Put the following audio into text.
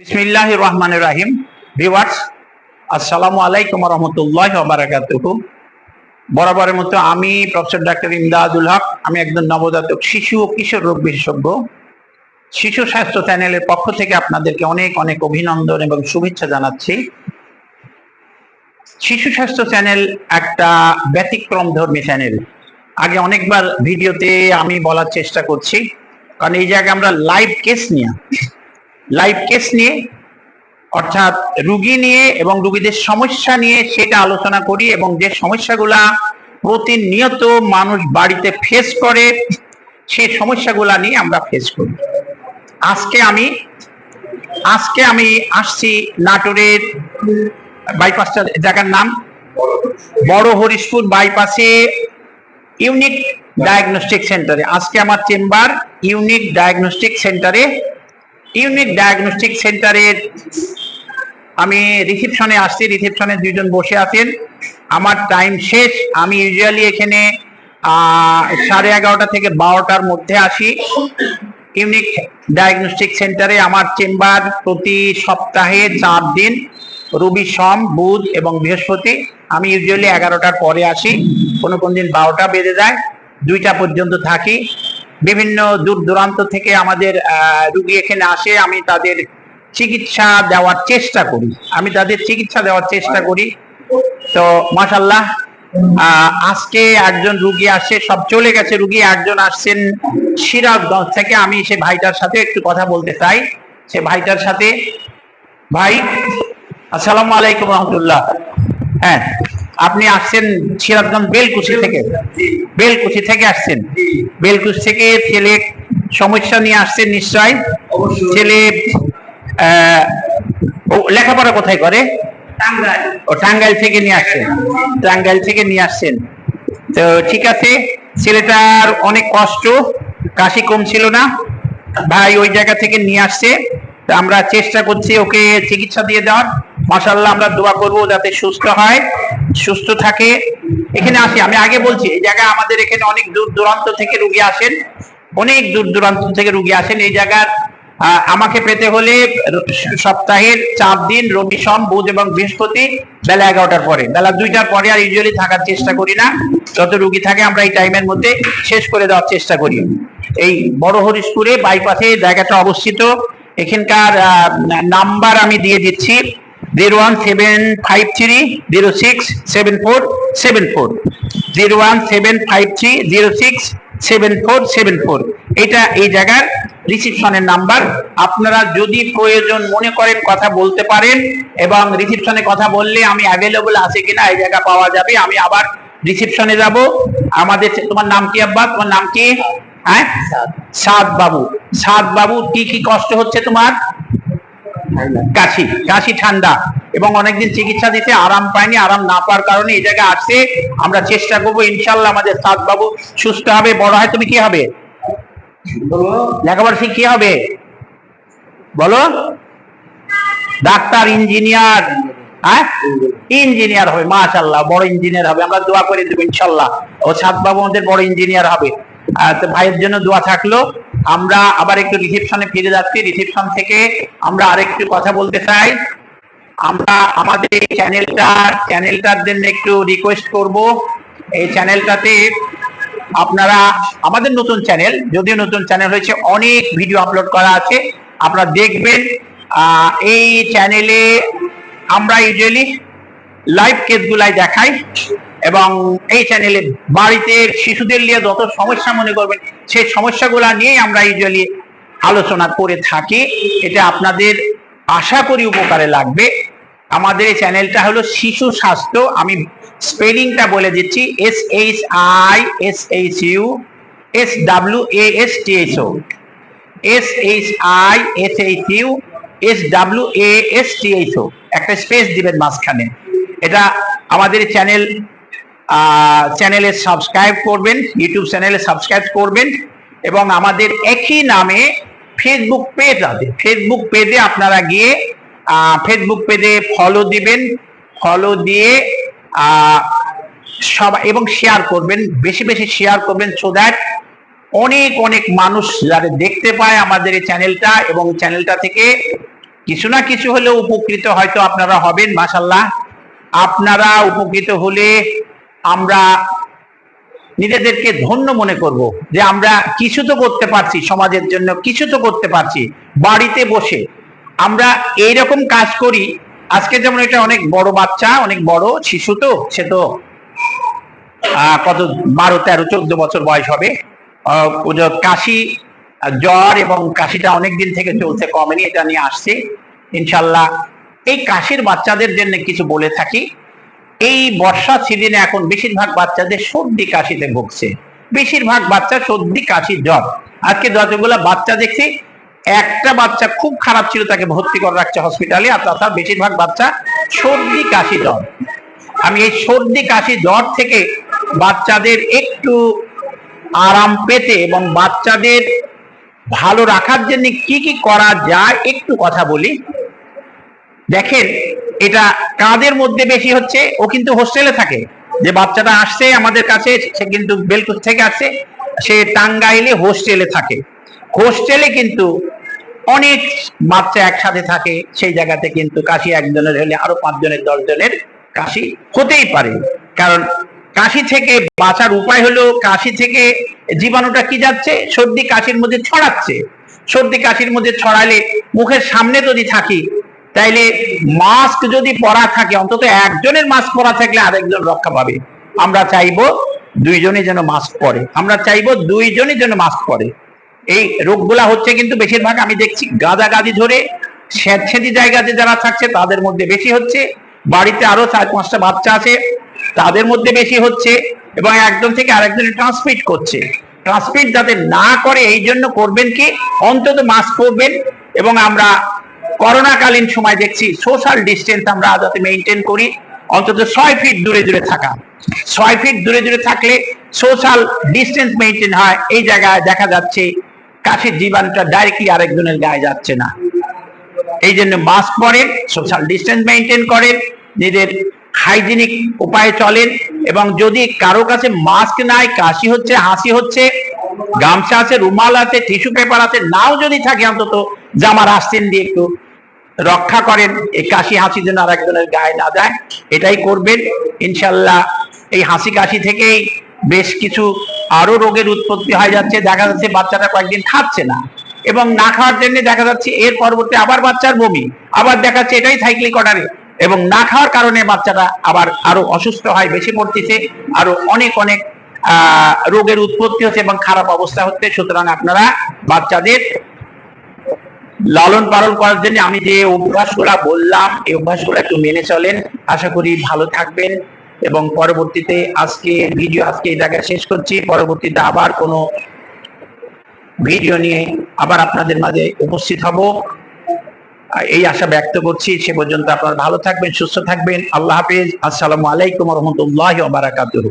বিসমিল্লাহ রহমান রাহিম। ভিওয়ার্স আসসালামু আলাইকুম রহমতুল্লাহ বারাকাতুহু বরাবরের মতো আমি প্রফেসর ডাক্তার ইমদাদুল হক, আমি একজন নবজাতক শিশু ও কিশোর রোগ বিশেষজ্ঞ। শিশু স্বাস্থ্য চ্যানেলের পক্ষ থেকে আপনাদেরকে অনেক অনেক অভিনন্দন এবং শুভেচ্ছা জানাচ্ছি। শিশু স্বাস্থ্য চ্যানেল একটা ব্যতিক্রম ধর্মী চ্যানেল। আগে অনেকবার ভিডিওতে আমি বলার চেষ্টা করছি, কারণ এই জায়গায় আমরা লাইভ কেস নিয়ে লাইভ কেস নিয়ে, অর্থাৎ রুগী নিয়ে এবং রুগীদের সমস্যা নিয়ে সেটা আলোচনা করি এবং যে সমস্যাগুলা প্রতিনিয়ত মানুষ বাড়িতে ফেস করে সেই সমস্যাগুলা নিয়ে আমরা ফেস করি। আজকে আমি আজকে আমি আসছি নাটোরের বাইপাসটা জায়গার নাম বড় হরিশপুর বাইপাসে ইউনিক ডায়াগনস্টিক সেন্টারে আজকে আমার চেম্বার ইউনিক ডায়াগনস্টিক সেন্টারে ইউনিক ডায়াগনস্টিক সেন্টারের আমি রিসেপশনে আসছি রিসেপশনে দুইজন বসে আছেন। আমার টাইম শেষ। আমি ইউজুয়ালি এখানে সাড়ে এগারোটা থেকে বারোটার মধ্যে আসি। ইউনিক ডায়াগনস্টিক সেন্টারে আমার চেম্বার প্রতি সপ্তাহে চার দিন, রবি সোম, বুধ এবং বৃহস্পতি। আমি ইউজুয়ালি এগারোটার পরে আসি। কোনো কোন দিন বারোটা বেজে যায়। দুইটা পর্যন্ত থাকি। বিভিন্ন দূর দূরান্ত থেকে আমাদের রুগী এখানে আসে, আমি তাদের চিকিৎসা দেওয়ার চেষ্টা করি। আমি তাদের চিকিৎসা দেওয়ার চেষ্টা করি। তো মাসাল্লাহ আজকে একজন রুগী আসছে সব চলে গেছে রুগী, একজন আসছেন সিরাজগঞ্জ থেকে। আমি সে ভাইটার সাথে একটু কথা বলতে চাই। সে ভাইটার সাথে, ভাই, আসসালামু আলাইকুম রহমতুল্লাহ। হ্যাঁ। আপনি আসছেন সিরাজগঞ্জ বেলকুচি থেকে। বেলকুচি থেকে আসছেন। বেলকুচি থেকে ছেলে সমস্যা নিয়ে আসছেন নিশ্চয়। ছেলে লেখাপড়া কোথায় করে? ও টাঙ্গাইল থেকে নিয়ে আসছেন টাঙ্গাইল থেকে নিয়ে আসছেন। তো ঠিক আছে ছেলেটার অনেক কষ্ট কাশি কম ছিল না। ভাই ওই জায়গা থেকে নিয়ে আসছে। তো আমরা চেষ্টা করছি ওকে চিকিৎসা দিয়ে দেওয়ার। মাসাল্লাহ আমরা দোয়া করব যাতে সুস্থ হয়, সুস্থ থাকে। এখানে আসি, আমি আগে বলছি, এই জায়গায় আমাদের এখানে অনেক দূর দূরান্ত থেকে রুগী আসেন, অনেক দূর দূরান্ত থেকে রুগী আসেন। এই জায়গার আমাকে পেতে হলে সপ্তাহের চার দিন রবি সোম বুধ এবং বৃহস্পতি, বেলা এগারোটার পরে। বেলা দুইটার পরে আর ইউজুয়ালি থাকার চেষ্টা করি না। যত রুগী থাকে আমরা এই টাইমের মধ্যে শেষ করে দেওয়ার চেষ্টা করি। এই বড় হরিশপুরে বাইপাসে জায়গাটা অবস্থিত। এখানকার নাম্বার আমি দিয়ে দিচ্ছি। Zero one seven five three zero six seven four seven four zero one seven five three zero six seven four seven four এটা এই জায়গার রিসিপশনের নাম্বার আপনারা যদি প্রয়োজন মনে করেন কথা বলতে পারেন এবং রিসিপশনে কথা বললে আমি অ্যাভেলেবল আছে কিনা এই জায়গা পাওয়া যাবে। আমি আবার রিসিপশনে যাব। আমাদের তোমার নাম কি আব্বা? তোমার নাম কি? হ্যাঁ? সাদ বাবু। সাদ বাবু কি কি কষ্ট হচ্ছে তোমার? কাশি কাশি ঠান্ডা। এবং অনেকদিন চিকিৎসা দিতে আরাম পায়নি আরাম না পাওয়ার কারণে এই জায়গায় আসছে। আমরা চেষ্টা করব, ইনশাল্লাহ আমাদের সাদ বাবু সুস্থ হবে। বড় হয় তুমি কি হবে? লেখাপড়া শিখ কি হবে? বলো। ডাক্তার, ইঞ্জিনিয়ার হ্যাঁ? ইঞ্জিনিয়ার হবে, মাশাল্লাহ, বড় ইঞ্জিনিয়ার হবে। আমরা দোয়া করে দেবো, ইনশাল্লাহ। ও সাত বাবু আমাদের বড় ইঞ্জিনিয়ার হবে। তো ভাইয়ের জন্য দোয়া থাকল। আমরা আবার একটু রিসেপশনে ফিরে যাচ্ছি। রিসেপশন থেকে আমরা আরেকটু কথা বলতে চাই। আমরা আমাদের এই চ্যানেলটা চ্যানেলটার জন্য একটু রিকোয়েস্ট করব। এই চ্যানেলটাতে আপনারা, আমাদের নতুন চ্যানেল যদিও নতুন চ্যানেল হয়েছে, অনেক ভিডিও আপলোড করা আছে। আপনারা দেখবেন এই চ্যানেলে আমরা ইউজুয়ালি লাইভ কেসগুলাই দেখাই এবং এই চ্যানেলে বাড়িতে শিশুদের নিয়ে যত সমস্যা মনে করবেন সেই সমস্যাগুলো নিয়েই আমরা ইউজুয়ালি আলোচনা করে থাকি। এটা আপনাদের আশা করি উপকারে লাগবে। আমাদের এই চ্যানেলটা হলো শিশু স্বাস্থ্য। আমি স্পেলিংটা বলে দিচ্ছি। S H I S H U S W A S T H O S H I S H U S W A S T H O একটা স্পেস দিবেন মাঝখানে। এটা আমাদের চ্যানেল চ্যানেলে সাবস্ক্রাইব করবেন ইউটিউব চ্যানেলে সাবস্ক্রাইব করবেন এবং আমাদের একই নামে ফেসবুক পেজ আছে। ফেসবুক পেজে আপনারা গিয়ে ফেসবুক পেজে ফলো দিবেন ফলো দিয়ে সবাই এবং শেয়ার করবেন, বেশি বেশি শেয়ার করবেন সো দ্যাট অনেক অনেক মানুষ যারা দেখতে পায় আমাদের এই চ্যানেলটা এবং চ্যানেলটা থেকে কিছু না কিছু হলেও উপকৃত হয়তো আপনারা হবেন মাসাল্লাহ আপনারা উপকৃত হলে আমরা নিজেদেরকে ধন্য মনে করব যে আমরা কিছু তো করতে পারছি সমাজের জন্য, কিছু তো করতে পারছি, বাড়িতে বসে। আমরা এইরকম কাজ করি। আজকে যেমন এটা অনেক বড় বাচ্চা, অনেক বড়, শিশু তো, সে তো কত বারো, তেরো, চোদ্দ বছর বয়স হবে। কাশি জ্বর এবং কাশিটা অনেক দিন থেকে চলছে, কমেনি, এটা নিয়ে আসছে। ইনশাল্লাহ। এই কাশির বাচ্চাদের জন্য কিছু বলে থাকি। এই বর্ষা সিজনে এখন বেশিরভাগ বাচ্চাদের সর্দি কাশিতে ভুগছে। বেশিরভাগ বাচ্চা সর্দি, কাশি, জ্বর। আজকে যতগুলো বাচ্চা দেখছি, একটা বাচ্চা খুব খারাপ ছিল, তাকে ভর্তি করে রাখছে হসপিটালে আর তাছাড়া বেশিরভাগ বাচ্চা সর্দি, কাশি, জ্বর। আমি এই সর্দি, কাশি, জ্বর থেকে বাচ্চাদের একটু আরাম পেতে এবং বাচ্চাদের ভালো রাখার জন্য কি কি করা যায়, একটু কথা বলি। দেখেন, এটা কাদের মধ্যে বেশি হচ্ছে? ও কিন্তু হোস্টেলে থাকে। যে বাচ্চাটা আসছে আমাদের কাছে, সে কিন্তু বেলকুচ থেকে আসছে, সে টাঙ্গাইলে হোস্টেলে থাকে। হোস্টেলে কিন্তু অনেক বাচ্চা একসাথে থাকে, সেই জায়গাতে কিন্তু কাশি একজনের হলে আরও পাঁচজনের, দশজনের কাশি হতেই পারে। কারণ কাশি থেকে বাঁচার উপায় হলো, কাশি থেকে জীবাণুটা কি যাচ্ছে? সর্দি কাশির মধ্যে ছড়াচ্ছে। সর্দি কাশির মধ্যে ছড়ালে মুখের সামনে যদি থাকি তাইলে মাস্ক যদি পরা থাকে, অন্তত একজনের মাস্ক পরা থাকলে আরেকজন রক্ষা পাবে। আমরা চাইব দুইজনে যেন মাস্ক পরে। আমরা চাইব দুইজনই যেন মাস্ক পরে। এই রোগগুলা হচ্ছে কিন্তু বেশিরভাগ আমি দেখছি গাদাগাদি ধরে স্বেচ্ছেদি জায়গাতে যারা থাকছে তাদের মধ্যে বেশি হচ্ছে। বাড়িতে আরও চার পাঁচটা বাচ্চা আছে, তাদের মধ্যে বেশি হচ্ছে এবং একজন থেকে আরেকজন ট্রান্সমিট করছে। ট্রান্সমিট যাতে না করে এই জন্য করবেন কি? অন্তত মাস্ক পরবেন এবং আমরা করোনাকালীন সময় দেখছি সোশ্যাল ডিস্টেন্স আমরা যাতে মেনটেন করি, অন্তত ছয় ফিট দূরে দূরে থাকা। ছয় ফিট দূরে দূরে থাকলে সোশ্যাল ডিস্টেন্স মেনটেন হয়, এই জায়গায় দেখা যাচ্ছে কাশির জীবাণুটা ডাইরেক্টলি আরেকজনের গায়ে যাচ্ছে না। এই জন্য মাস্ক পরেন সোশ্যাল ডিস্টেন্স মেনটেন করেন, নিজের হাইজিনিক উপায়ে চলেন এবং যদি কারও কাছে মাস্ক নাই, কাশি হচ্ছে, হাসি হচ্ছে, গামছা আছে, রুমাল আছে টিস্যু পেপার আছে, নাও যদি থাকে অন্তত জামার আস্তিন দিয়ে একটু রক্ষা করেন, এই কাশি হাসি যেন আর একজনের গায়ে না যায়, এটাই করবেন। ইনশাল্লাহ এই হাসি কাশি থেকেই বেশ কিছু আরও রোগের উৎপত্তি হয়ে যাচ্ছে। দেখা যাচ্ছে বাচ্চাটা কয়েকদিন খাচ্ছে না এবং না খাওয়ার জন্য দেখা যাচ্ছে এর পরবর্তী আবার বাচ্চার বমি, আবার দেখা যাচ্ছে এটাই সাইক্লিক অর্ডারে এবং না খাওয়ার কারণে বাচ্চাটা আবার আরও অসুস্থ হয়, বেশি পড়তেছে আরও অনেক অনেক রোগের উৎপত্তি হচ্ছে এবং খারাপ অবস্থা হচ্ছে। সুতরাং আপনারা বাচ্চাদের লালন পালন করার জন্য আমি যে অভ্যাসগুলো বললাম, এই অভ্যাসগুলো একটু মেনে চলেন। আশা করি ভালো থাকবেন এবং পরবর্তীতে আজকে ভিডিও আজকে এই জায়গায় শেষ করছি। পরবর্তীতে আবার কোনো ভিডিও নিয়ে আবার আপনাদের মাঝে উপস্থিত হব। এই আশা ব্যক্ত করছি। সে পর্যন্ত আপনারা ভালো থাকবেন, সুস্থ থাকবেন। আল্লাহ হাফিজ। আসসালামু আলাইকুম রহমতুল্লাহ বারাকাতুহ।